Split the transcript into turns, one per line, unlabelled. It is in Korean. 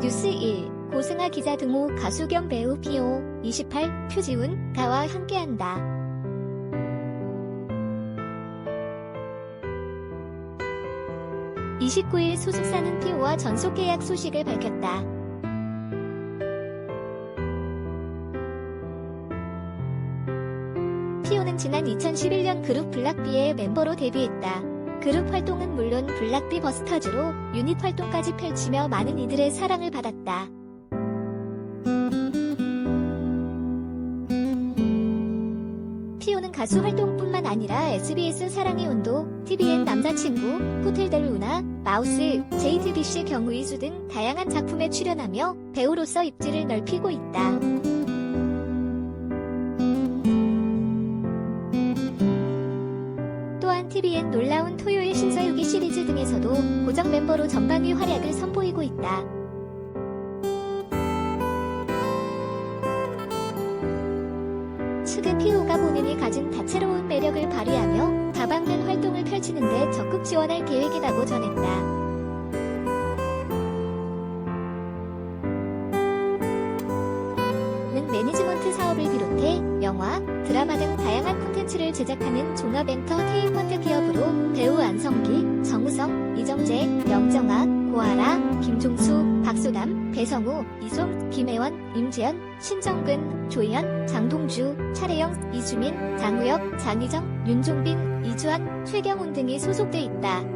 뉴스 1. 고승아 기자 등호 가수 겸 배우 피오 28. 표지훈 가와 함께한다. (29일) 소속사는 피오와 전속 계약 소식을 밝혔다. 피오는 지난 2011년 그룹 블락비의 멤버로 데뷔했다. 그룹 활동은 물론 블락비 버스터즈로 유닛 활동까지 펼치며 많은 이들의 사랑을 받았다. 피오는 가수 활동뿐만 아니라 SBS 사랑의 온도, TVN 남자친구, 호텔 델 루나, 마우스, JTBC 경우의 수등 다양한 작품에 출연하며 배우로서 입지를 넓히고 있다. 또한 TVN 놀라운 토요일 신서유기 시리즈 등에서도 고정 멤버로 전방위 활약을 선보이고 있다. 측은 피오가 본인이 가진 다채로운 매력을 발휘하며 다방면 활동을 펼치는데 적극 지원할 계획이라고 전했다. 매니지먼트 사업을 비롯해 영화, 드라마 등 다양한 콘텐츠를 제작하는 종합 엔터테인먼트 기업으로 배우 안성기, 정우성, 이정재, 명정아, 고아라, 김종수, 박소담, 배성우, 이송, 김혜원, 임재현, 신정근, 조희연, 장동주, 차례영, 이수민, 장우혁, 장희정, 윤종빈, 이주환, 최경훈 등이 소속돼 있다.